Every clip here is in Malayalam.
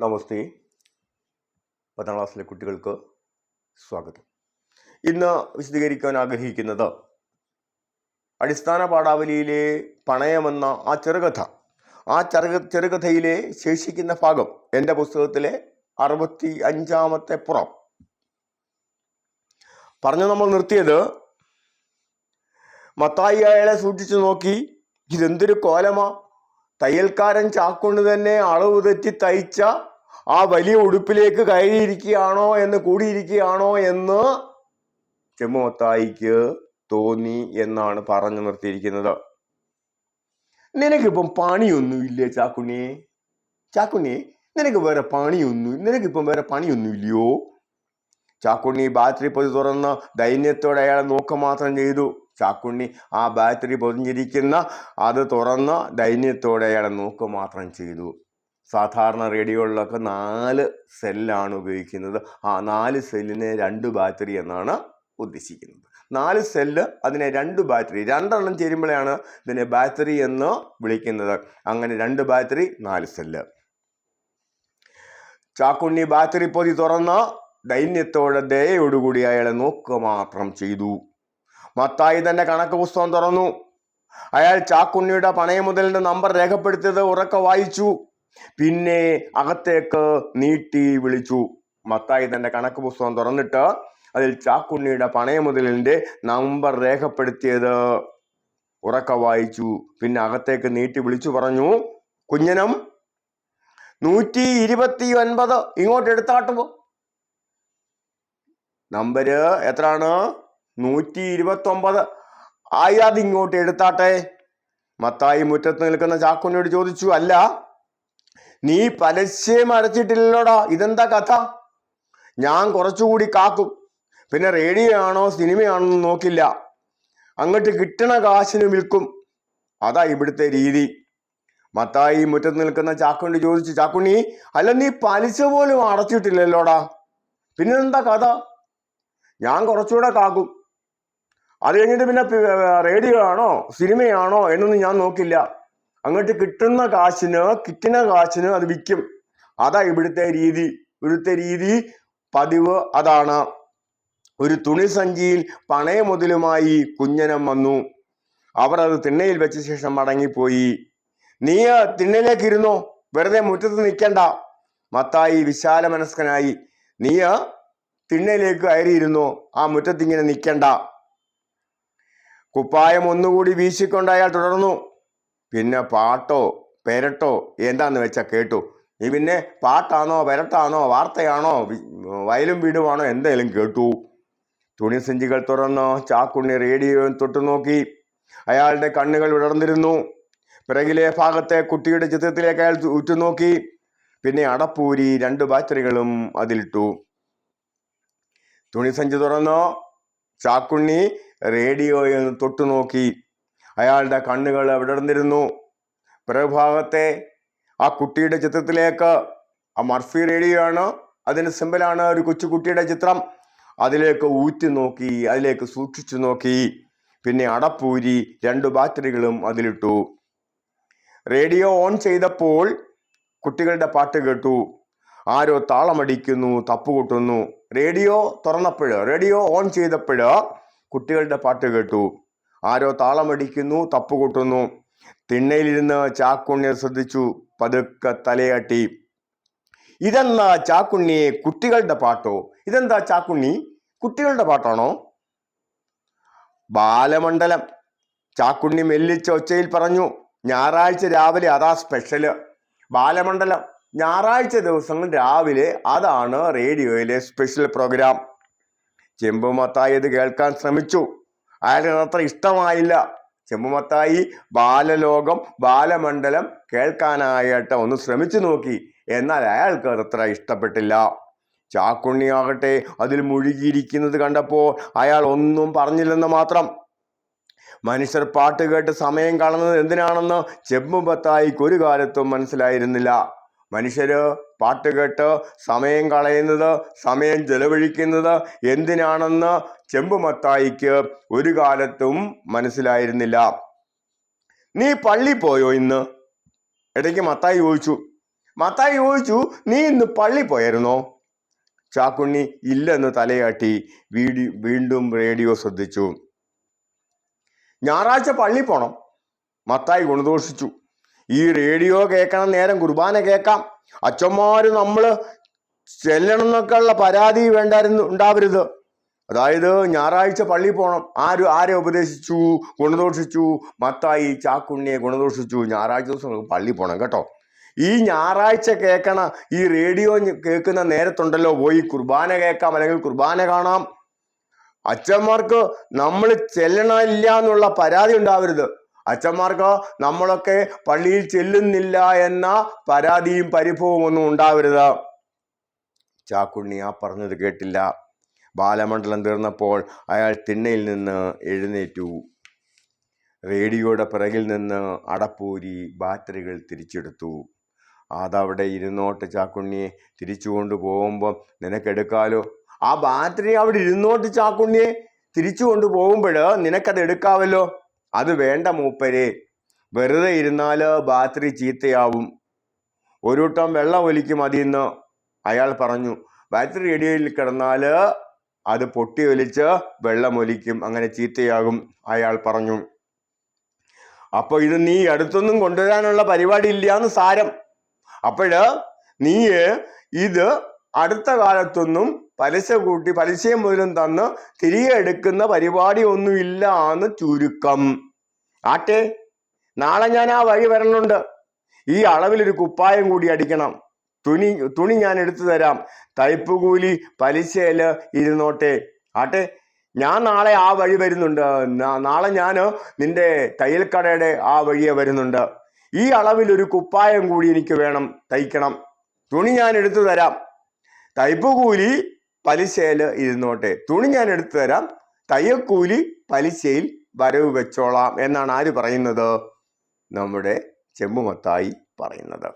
നമസ്തേ. പത്താം ക്ലാസ്സിലെ കുട്ടികൾക്ക് സ്വാഗതം. ഇന്ന് വിശദീകരിക്കാൻ ആഗ്രഹിക്കുന്നത് അടിസ്ഥാന പാഠാവലിയിലെ പണയമെന്ന ആ ചെറുകഥ. ആ ചെറുക ചെറുകഥയിലെ ശേഷിക്കുന്ന ഭാഗം എന്റെ പുസ്തകത്തിലെ അറുപത്തി അഞ്ചാമത്തെ പുറം. പറഞ്ഞു നമ്മൾ നിർത്തിയത് മത്തായി അയാളെ സൂക്ഷിച്ചു നോക്കി. ഇതെന്തൊരു കോലമാ. തയ്യൽക്കാരൻ ചാക്കൊണ്ട് തന്നെ അളവ് തെറ്റി തയ്ച്ച ആ വലിയ ഉടുപ്പിലേക്ക് കയറിയിരിക്കുകയാണോ എന്ന് കൂടിയിരിക്കുകയാണോ എന്ന് ചെമ്മത്തായിക്ക് തോന്നി എന്നാണ് പറഞ്ഞു നിർത്തിയിരിക്കുന്നത്. നിനക്കിപ്പം പണിയൊന്നുമില്ലേ ചാക്കുണ്ണിയെ ചാക്കുണ്ണിയെ നിനക്ക് വേറെ പണിയൊന്നും നിനക്കിപ്പം വേറെ പണിയൊന്നുമില്ലയോ? ചാക്കുണ്ണി ബാറ്ററി പൊതി തുറന്ന് ദൈന്യത്തോടെ അയാളെ നോക്ക മാത്രം ചെയ്തു. ചാക്കുണ്ണി ആ ബാറ്ററി പൊതിഞ്ഞിരിക്കുന്ന അത് തുറന്ന് ദൈന്യത്തോടെ അയാളെ നോക്ക മാത്രം ചെയ്തു. സാധാരണ റേഡിയോകളിലൊക്കെ നാല് സെല്ലാണ് ഉപയോഗിക്കുന്നത്. ആ നാല് സെല്ലിന് രണ്ട് ബാറ്ററി എന്നാണ് ഉദ്ദേശിക്കുന്നത്. നാല് സെല്ല് അതിനെ രണ്ട് ബാറ്ററി രണ്ടെണ്ണം ചേരുമ്പോഴാണ് ഇതിനെ ബാറ്ററി എന്ന് വിളിക്കുന്നത്. അങ്ങനെ രണ്ട് ബാറ്ററി നാല് സെല്ല്. ചാക്കുണ്ണി ബാറ്ററി പൊതി തുറന്ന് ദൈന്യത്തോടെ ദയോടുകൂടി അയാളെ നോക്കുക മാത്രം ചെയ്തു. മത്തായി തന്നെ കണക്ക് പുസ്തകം തുറന്നു. അയാൾ ചാക്കുണ്ണിയുടെ പണയമുതലിന്റെ നമ്പർ രേഖപ്പെടുത്തിയത് ഉറക്കെ വായിച്ചു. പിന്നെ അകത്തേക്ക് നീട്ടി വിളിച്ചു. മത്തായി തന്റെ കണക്ക് പുസ്തകം തുറന്നിട്ട് അതിൽ ചാക്കുണ്ണിയുടെ പണയമുതലിന്റെ നമ്പർ രേഖപ്പെടുത്തിയത് ഉറക്ക വായിച്ചു. പിന്നെ അകത്തേക്ക് നീട്ടി വിളിച്ചു പറഞ്ഞു കുഞ്ഞനം നൂറ്റി ഇരുപത്തി ഒൻപത് ഇങ്ങോട്ട് എടുത്താട്ടുമോ നമ്പര് എത്രയാണ്? നൂറ്റി ഇരുപത്തി ഒമ്പത് ആയത് ഇങ്ങോട്ട് എടുത്താട്ടെ? മത്തായി മുറ്റത്ത് നിൽക്കുന്ന ചാക്കുണ്ണിയോട് ചോദിച്ചു അല്ല നീ പരസ്യം അടച്ചിട്ടില്ലല്ലോടാ. ഇതെന്താ കഥ? ഞാൻ കുറച്ചുകൂടി കാക്കും. പിന്നെ റേഡിയോ ആണോ സിനിമയാണോ നോക്കില്ല. അങ്ങോട്ട് കിട്ടണ കാശിന് വിൽക്കും. അതാ ഇവിടുത്തെ രീതി. മത്തായി മുറ്റത്ത് നിൽക്കുന്ന ചാക്കുണ്ടി ചോദിച്ചു ചാക്കുണ്ണി അല്ല നീ പലിശ പോലും അടച്ചിട്ടില്ലല്ലോടാ. പിന്നെന്താ കഥ? ഞാൻ കുറച്ചുകൂടെ കാക്കും. അത് കഴിഞ്ഞിട്ട് പിന്നെ റേഡിയോ ആണോ സിനിമയാണോ എന്നൊന്നും ഞാൻ നോക്കില്ല. അങ്ങോട്ട് കിട്ടുന്ന കാശിന് കിട്ടുന്ന കാശിന് അത് വിൽക്കും. അതാ ഇവിടുത്തെ രീതി. ഇവിടുത്തെ രീതി പതിവ് അതാണ്. ഒരു തുണി സഞ്ചിയിൽ പണയമുതലുമായി കുഞ്ഞനം വന്നു. അവർ അത് തിണ്ണയിൽ വെച്ച ശേഷം മടങ്ങിപ്പോയി. നീ തിണ്ണയിലേക്ക് ഇരുന്നോ? വെറുതെ മുറ്റത്ത് നിൽക്കണ്ട. മത്തായി വിശാല മനസ്കനായി. നീ തിണ്ണയിലേക്ക് കയറിയിരുന്നു? ആ മുറ്റത്തിങ്ങനെ നിൽക്കണ്ട. കുപ്പായം ഒന്നുകൂടി വീശിക്കൊണ്ട് അയാൾ തുടർന്നു. പിന്നെ പാട്ടോ പെരട്ടോ എന്താന്ന് വെച്ചാൽ കേട്ടു. നീ പിന്നെ പാട്ടാണോ പെരട്ടാണോ വാർത്തയാണോ വയലും വീടുമാണോ എന്തെങ്കിലും കേട്ടു. തുണി സഞ്ചികൾ തുറന്ന് ചാക്കുണ്ണി റേഡിയോ തൊട്ടു നോക്കി. അയാളുടെ കണ്ണുകൾ വിടർന്നിരുന്നു. പിറകിലെ ഭാഗത്തെ കുട്ടിയുടെ ചിത്രത്തിലേക്ക് അയാൾ ഉറ്റുനോക്കി. പിന്നെ അടപ്പൂരി രണ്ട് ബാറ്ററികളും അതിലിട്ടു. തുണി തുണിസഞ്ചി തുറന്നോ ചാക്കുണ്ണി റേഡിയോയിൽ തൊട്ടു നോക്കി അയാളുടെ കണ്ണുകൾ വിടർന്നിരുന്നു പിറകുഭാഗത്തെ ആ കുട്ടിയുടെ ചിത്രത്തിലേക്ക് ആ മർഫി റേഡിയോ ആണ് അതിന് സിമ്പലാണ് ഒരു കൊച്ചുകുട്ടിയുടെ ചിത്രം. അതിലേക്ക് ഊറ്റി നോക്കി അതിലേക്ക് സൂക്ഷിച്ചു നോക്കി പിന്നെ അടപ്പൂരി രണ്ട് ബാറ്ററികളും അതിലിട്ടു. റേഡിയോ ഓൺ ചെയ്തപ്പോൾ കുട്ടികളുടെ പാട്ട് കേട്ടു. ആരോ താളമടിക്കുന്നു തപ്പുകൊട്ടുന്നു റേഡിയോ തുറന്നപ്പോൾ റേഡിയോ ഓൺ ചെയ്തപ്പോൾ കുട്ടികളുടെ പാട്ട് കേട്ടു. ആരോ താളമടിക്കുന്നു തപ്പുകൊട്ടുന്നു തിണ്ണയിലിരുന്ന് ചാക്കുണ്ണിയെ ശ്രദ്ധിച്ചു പതുക്കെ തലയാട്ടി. ഇതെന്താ ചാക്കുണ്ണിയെ കുട്ടികളുടെ പാട്ടോ? ഇതെന്താ ചാക്കുണ്ണി? കുട്ടികളുടെ പാട്ടാണോ? ബാലമണ്ഡലം. ചാക്കുണ്ണി മെല്ലിച്ച ഒച്ചയിൽ പറഞ്ഞു ഞായറാഴ്ച രാവിലെ അതാ സ്പെഷ്യൽ. ബാലമണ്ഡലം. ഞായറാഴ്ച ദിവസങ്ങൾ രാവിലെ അതാണ് റേഡിയോയിലെ സ്പെഷ്യൽ പ്രോഗ്രാം. ചെമ്പുമത്തായത് കേൾക്കാൻ ശ്രമിച്ചു. അയാൾക്ക് അത്ര ഇഷ്ടമായില്ല. ചെമ്മുമത്തായി ബാലലോകം ബാലമണ്ഡലം കേൾക്കാനായിട്ട് ഒന്ന് ശ്രമിച്ചു നോക്കി. എന്നാൽ അയാൾക്ക് അതത്ര ഇഷ്ടപ്പെട്ടില്ല. ചാക്കുണ്ണിയാകട്ടെ അതിൽ മുഴുകിയിരിക്കുന്നത് കണ്ടപ്പോൾ അയാൾ ഒന്നും പറഞ്ഞില്ലെന്ന് മാത്രം. മനുഷ്യർ പാട്ട് കേട്ട് സമയം കളഞ്ഞത് എന്തിനാണെന്ന് ചെമ്പുമത്തായിക്ക് ഒരു കാലത്തും മനസ്സിലായിരുന്നില്ല. മനുഷ്യര് പാട്ട് കേട്ട് സമയം കളയുന്നത് സമയം ചെലവഴിക്കുന്നത് എന്തിനാണെന്ന് ചെമ്പുമത്തായിക്ക് ഒരു കാലത്തും മനസ്സിലായിരുന്നില്ല. നീ പള്ളി പോയോ ഇന്ന്? ഇടയ്ക്ക് മത്തായി ചോദിച്ചു. മത്തായി ചോദിച്ചു നീ ഇന്ന് പള്ളി പോയായിരുന്നോ? ചാക്കുണ്ണി ഇല്ലെന്ന് തലയാട്ടി വീടി വീണ്ടും റേഡിയോ ശ്രദ്ധിച്ചു. ഞായറാഴ്ച പള്ളി പോണം മത്തായി ഗുണദോഷിച്ചു. ഈ റേഡിയോ കേൾക്കണം നേരം കുർബാന കേൾക്കാം. അച്ഛന്മാര് നമ്മൾ ചെല്ലണം എന്നൊക്കെയുള്ള പരാതി വേണ്ടായിരുന്നു ഉണ്ടാവരുത്. അതായത് ഞായറാഴ്ച പള്ളി പോകണം ആര് ആരെ ഉപദേശിച്ചു? ഗുണദോഷിച്ചു? മത്തായി ചാക്കുണ്ണിയെ ഗുണദോഷിച്ചു? ഞായറാഴ്ച ദിവസം പള്ളി പോകണം കേട്ടോ. ഈ ഞായറാഴ്ച കേൾക്കണ ഈ റേഡിയോ കേൾക്കുന്ന നേരത്തുണ്ടല്ലോ. പോയി കുർബാന കേൾക്കാം അല്ലെങ്കിൽ കുർബാന കാണാം. അച്ഛന്മാർക്ക് നമ്മൾ ചെല്ലണില്ല എന്നുള്ള പരാതി ഉണ്ടാവരുത്. അച്ഛന്മാർക്ക് നമ്മളൊക്കെ പള്ളിയിൽ ചെല്ലുന്നില്ല എന്ന പരാതിയും പരിഭവവും ഒന്നും ഉണ്ടാവരുത്. ചാക്കുണ്ണി ആ പറഞ്ഞത് കേട്ടില്ല. ബാലമണ്ഡലം തീർന്നപ്പോൾ അയാൾ തിണ്ണയിൽ നിന്ന് എഴുന്നേറ്റു. റേഡിയോയുടെ പിറകിൽ നിന്ന് അടപ്പൂരി ബാറ്ററികൾ തിരിച്ചെടുത്തു. അതവിടെ ഇരുന്നോട്ട് ചാക്കുണ്ണിയെ തിരിച്ചു കൊണ്ടുപോകുമ്പം നിനക്കെടുക്കാലോ? ആ ബാറ്ററി അവിടെ ഇരുന്നോട്ട് ചാക്കുണ്ണിയെ തിരിച്ചു കൊണ്ടുപോകുമ്പോൾ നിനക്കത് എടുക്കാവല്ലോ? അത് വേണ്ട മൂപ്പരെ. വെറുതെ ഇരുന്നാൽ ബാത്രി ചീത്തയാവും. ഒരു വട്ടം വെള്ളം ഒലിക്കും അതിന്ന് അയാൾ പറഞ്ഞു. ബാറ്ററി റേഡിയോയിൽ കിടന്നാൽ അത് പൊട്ടി ഒലിച്ച് വെള്ളം ഒലിക്കും. അങ്ങനെ ചീത്തയാകും അയാൾ പറഞ്ഞു. അപ്പോൾ ഇത് നീ അടുത്തൊന്നും കൊണ്ടുവരാനുള്ള പരിപാടി ഇല്ല എന്ന് സാരം. അപ്പോഴ് നീ ഇത് അടുത്ത കാലത്തൊന്നും പലിശ കൂട്ടി പലിശയും മുതലും തന്ന് തിരികെ എടുക്കുന്ന പരിപാടി ഒന്നും ഇല്ല എന്ന് ചുരുക്കം. ആട്ടെ നാളെ ഞാൻ ആ വഴി വരണുണ്ട് ഈ അളവിലൊരു കുപ്പായം കൂടി അടിക്കണം. തുണി തുണി ഞാൻ എടുത്തു തരാം. തയ്പ്പ് കൂലി ഇരുന്നോട്ടെ. ആട്ടെ ഞാൻ നാളെ ആ വഴി വരുന്നുണ്ട്. നാളെ ഞാൻ നിന്റെ തയ്യൽക്കടയുടെ ആ വഴിയെ വരുന്നുണ്ട്. ഈ അളവിൽ ഒരു കുപ്പായം കൂടി എനിക്ക് വേണം. തയ്ക്കണം. തുണി ഞാൻ എടുത്തു തരാം. തയ്പ്പ് കൂലി ഇരുന്നോട്ടെ. തുണി ഞാൻ എടുത്തു തരാം. തയ്യൽക്കൂലി പലിശയിൽ വരവ് വെച്ചോളാം എന്നാണ് ആര് പറയുന്നത്? നമ്മുടെ ചെമ്പുമത്തായി പറയുന്നത്.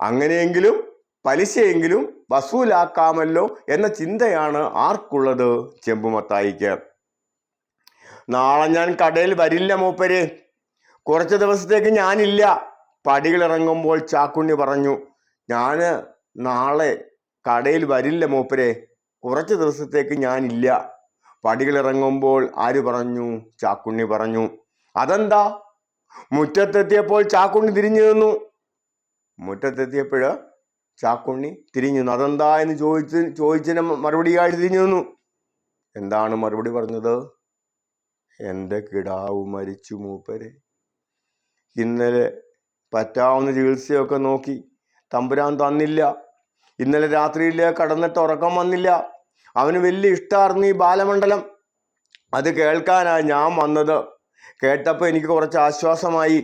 അങ്ങനെയെങ്കിലും പലിശയെങ്കിലും വസൂലാക്കാമല്ലോ എന്ന ചിന്തയാണ് ആർക്കുള്ളത് ചെമ്പുമത്തായിക്ക്? നാളെ ഞാൻ കടയിൽ വരില്ല മൂപ്പര്. കുറച്ച് ദിവസത്തേക്ക് ഞാനില്ല. പടികളിറങ്ങുമ്പോൾ ചാക്കുണ്ണി പറഞ്ഞു ഞാൻ നാളെ കടയിൽ വരില്ല മൂപ്പരെ. കുറച്ച് ദിവസത്തേക്ക് ഞാനില്ല. പടികൾ ഇറങ്ങുമ്പോൾ ആര് പറഞ്ഞു? ചാക്കുണ്ണി പറഞ്ഞു. അതെന്താ? മുറ്റത്തെത്തിയപ്പോൾ ചാക്കുണ്ണി തിരിഞ്ഞു നിന്നു. മുറ്റത്തെത്തിയപ്പോഴ് ചാക്കുണ്ണി തിരിഞ്ഞു നിന്നു. അതെന്താ എന്ന് ചോദിച്ച് ചോദിച്ചതിന് മറുപടിയായിട്ട് തിരിഞ്ഞു നിന്നു? എന്താണ് മറുപടി പറഞ്ഞത്? എന്റെ കിടാവ് മരിച്ചു മൂപ്പരെ. ഇന്നലെ പറ്റാവുന്ന ചികിത്സയൊക്കെ നോക്കി തമ്പുരാൻ തന്നില്ല. ഇന്നലെ രാത്രിയിൽ കടന്നിട്ട് ഉറക്കം വന്നില്ല. അവന് വലിയ ഇഷ്ടമായിരുന്നു ഈ ബാലമണ്ഡലം. അത് കേൾക്കാനാണ് ഞാൻ വന്നത്. കേട്ടപ്പോൾ എനിക്ക് കുറച്ച് ആശ്വാസമായി.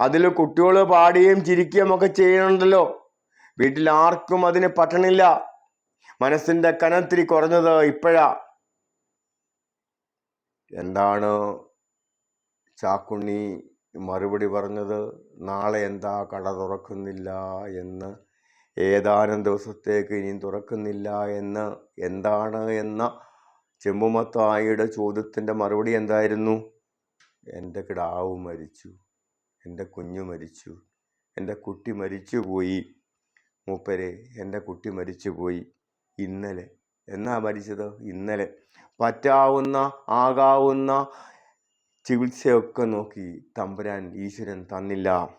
അതിൽ കുട്ടികൾ പാടുകയും ചിരിക്കുകയും ഒക്കെ ചെയ്യണമല്ലോ വീട്ടിൽ ആർക്കും അതിന് പറ്റണില്ല. മനസ്സിന്റെ കനത്തിരി കുറഞ്ഞത് ഇപ്പോഴാ. എന്താണ് ചാക്കുണ്ണി മറുപടി പറഞ്ഞത്? നാളെ എന്താ കട തുറക്കുന്നില്ല എന്ന് ഏതാനും ദിവസത്തേക്ക് ഇനിയും തുറക്കുന്നില്ല എന്ന് എന്താണ് എന്ന ചെമ്പുമത്തായിയുടെ ചോദ്യത്തിന്റെ മറുപടി എന്തായിരുന്നു? എന്റെ കിടാവ് മരിച്ചു എന്റെ കുഞ്ഞു മരിച്ചു എന്റെ കുട്ടി മരിച്ചുപോയി. മൂപ്പരെ എന്റെ കുട്ടി മരിച്ചുപോയി. ഇന്നലെ. എന്നാ മരിച്ചത്? ഇന്നലെ. പറ്റാവുന്ന ആകാവുന്ന ചികിത്സയൊക്കെ നോക്കി തമ്പുരാൻ ഈശ്വരൻ തന്നില്ല.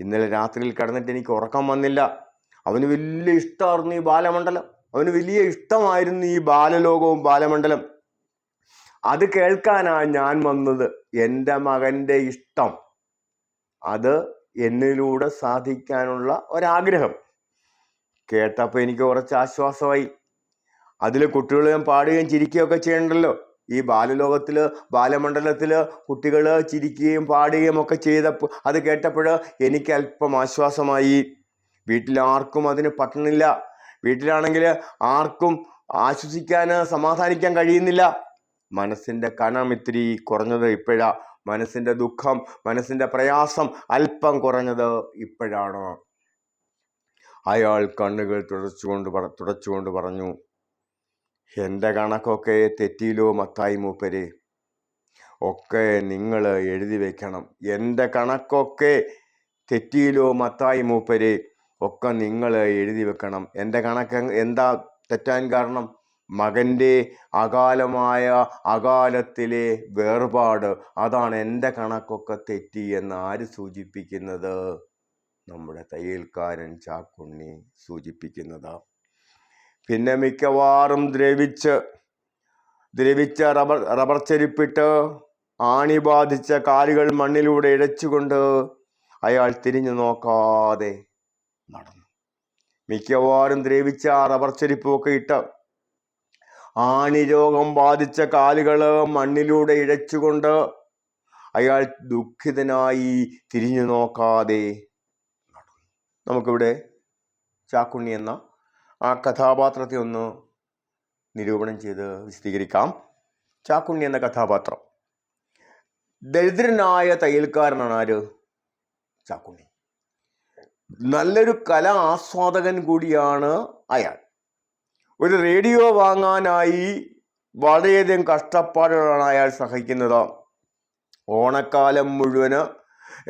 ഇന്നലെ രാത്രിയിൽ കിടന്നിട്ട് എനിക്ക് ഉറക്കം വന്നില്ല. അവന് വലിയ ഇഷ്ടമായിരുന്നു ഈ ബാലമണ്ഡലം. അവന് വലിയ ഇഷ്ടമായിരുന്നു ഈ ബാലലോകവും ബാലമണ്ഡലം. അത് കേൾക്കാനാണ് ഞാൻ വന്നത്. എന്റെ മകന്റെ ഇഷ്ടം. അത് എന്നിലൂടെ സാധിക്കാനുള്ള ഒരാഗ്രഹം. കേട്ടപ്പോൾ എനിക്ക് കുറച്ച് ആശ്വാസമായി. അതിൽ കുട്ടികൾ ഞാൻ പാടുകയും ചിരിക്കുകയൊക്കെ ചെയ്യണ്ടല്ലോ. ഈ ബാലലോകത്തിൽ ബാലമണ്ഡലത്തിൽ കുട്ടികൾ ചിരിക്കുകയും പാടുകയും ഒക്കെ ചെയ്തപ്പോൾ അത് കേട്ടപ്പോൾ എനിക്ക് അല്പം ആശ്വാസമായി. വീട്ടിൽ ആർക്കും അതിന് പറ്റണില്ല. വീട്ടിലാണെങ്കിൽ ആർക്കും ആശ്വസിക്കാൻ സമാധാനിക്കാൻ കഴിയുന്നില്ല. മനസ്സിന്റെ കനം ഇത്തിരി കുറഞ്ഞത് ഇപ്പോഴാ. മനസ്സിന്റെ ദുഃഖം മനസ്സിന്റെ പ്രയാസം അല്പം കുറഞ്ഞത് ഇപ്പോഴാണ്. അയാൾ കണ്ണുകൾ തുടച്ചുകൊണ്ട് പറ തുടച്ചുകൊണ്ട് പറഞ്ഞു എന്റെ കണക്കൊക്കെ തെറ്റിയിലോ മത്തായി മൂപ്പരെ. ഒക്കെ നിങ്ങൾ എഴുതി വെക്കണം. എന്റെ കണക്കൊക്കെ തെറ്റിയിലോ മത്തായി മൂപ്പരെ. ഒക്കെ നിങ്ങൾ എഴുതി വെക്കണം. എന്റെ കണക്ക് എന്താ തെറ്റാൻ കാരണം? മകന്റെ അകാലമായ അകാലത്തിലെ വേർപാട്. അതാണ് എന്റെ കണക്കൊക്കെ തെറ്റി എന്ന് ആര് സൂചിപ്പിക്കുന്നത്? നമ്മുടെ തയ്യൽക്കാരൻ ചാക്കുണ്ണി സൂചിപ്പിക്കുന്നത്. പിന്നെ മിക്കവാറും ദ്രവിച്ച് ദ്രവിച്ച റബർ റബ്ബർ ചെരുപ്പിട്ട് ആണി ബാധിച്ച കാലുകൾ മണ്ണിലൂടെ ഇഴച്ചുകൊണ്ട് അയാൾ തിരിഞ്ഞു നോക്കാതെ നടന്നു. മിക്കവാറും ദ്രവിച്ച റബ്ബർ ചെരുപ്പൊക്കെ ഇട്ട് ആണി രോഗം ബാധിച്ച കാലുകൾ മണ്ണിലൂടെ ഇഴച്ചുകൊണ്ട് അയാൾ ദുഃഖിതനായി തിരിഞ്ഞു നോക്കാതെ നടന്നു. നമുക്കിവിടെ ചാക്കുണ്ണി എന്ന ആ കഥാപാത്രത്തെ ഒന്ന് നിരൂപണം ചെയ്ത് വിശദീകരിക്കാം. ചാക്കുണ്ണി എന്ന കഥാപാത്രം. ദരിദ്രനായ തയ്യൽക്കാരനാണ് ആര്? ചാക്കുണ്ണി. നല്ലൊരു കല ആസ്വാദകൻ കൂടിയാണ് അയാൾ. ഒരു റേഡിയോ വാങ്ങാനായി വളരെയധികം കഷ്ടപ്പാടുകളാണ് അയാൾ സഹിക്കുന്നത്. ഓണക്കാലം മുഴുവൻ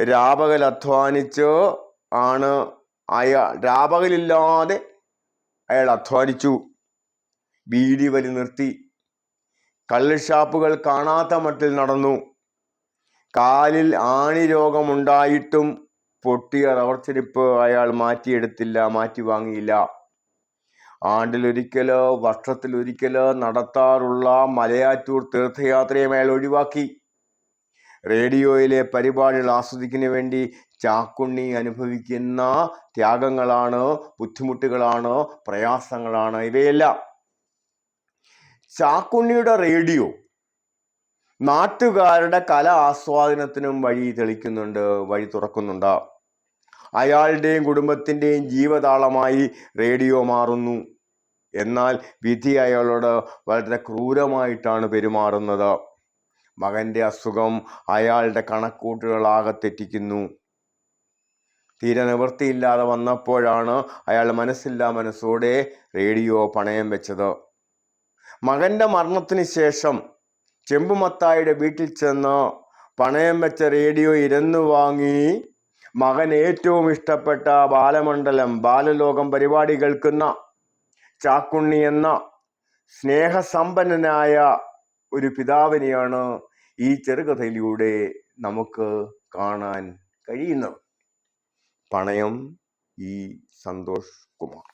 രാപകൽ അധ്വാനിച്ച് ആണ് അയാൾ രാപകലില്ലാതെ അയാൾ അധ്വാനിച്ചു. ബീഡി വലി നിർത്തി. കള്ള് ഷാപ്പുകൾ കാണാത്ത മട്ടിൽ നടന്നു. കാലിൽ ആണി രോഗമുണ്ടായിട്ടും പൊട്ടിയ റബ്ബർ ചെരുപ്പ് അയാൾ മാറ്റിയെടുത്തില്ല മാറ്റി വാങ്ങിയില്ല ആണ്ടിലൊരിക്കലോ വർഷത്തിലൊരിക്കലോ നടത്താറുള്ള മലയാറ്റൂർ തീർത്ഥയാത്രയും അയാൾ ഒഴിവാക്കി. റേഡിയോയിലെ പരിപാടികൾ ആസ്വദിക്കുന്നതിന് വേണ്ടി ചാക്കുണ്ണി അനുഭവിക്കുന്ന ത്യാഗങ്ങളാണ് ബുദ്ധിമുട്ടുകളാണ് പ്രയാസങ്ങളാണ് ഇവയെല്ലാം. ചാക്കുണ്ണിയുടെ റേഡിയോ നാട്ടുകാരുടെ കല ആസ്വാദനത്തിനും വഴി തെളിക്കുന്നുണ്ട് വഴി തുറക്കുന്നുണ്ട്. അയാളുടെയും കുടുംബത്തിന്റെയും ജീവതാളമായി റേഡിയോ മാറുന്നു. എന്നാൽ വിധി അയാളോട് വളരെ ക്രൂരമായിട്ടാണ് പെരുമാറുന്നത്. മകന്റെ അസുഖം അയാളുടെ കണക്കൂട്ടുകളാകെ തെറ്റിക്കുന്നു. തീരെ നിവൃത്തിയില്ലാതെ വന്നപ്പോഴാണ് അയാൾ മനസ്സില്ലാ മനസ്സോടെ റേഡിയോ പണയം വെച്ചത്. മകന്റെ മരണത്തിന് ശേഷം ചെമ്പുമത്തായുടെ വീട്ടിൽ ചെന്ന് പണയം വെച്ച റേഡിയോ ഇരന്നു വാങ്ങി മകൻ ഏറ്റവും ഇഷ്ടപ്പെട്ട ബാലമണ്ഡലം ബാലലോകം പരിപാടി കേൾക്കുന്ന ചാക്കുണ്ണി എന്ന സ്നേഹസമ്പന്നനായ ഒരു പിതാവിനെയാണ് ഈ ചെറുകഥയിലൂടെ നമുക്ക് കാണാൻ കഴിയുന്നത്. പണയം ഈ സന്തോഷ് കുമാർ.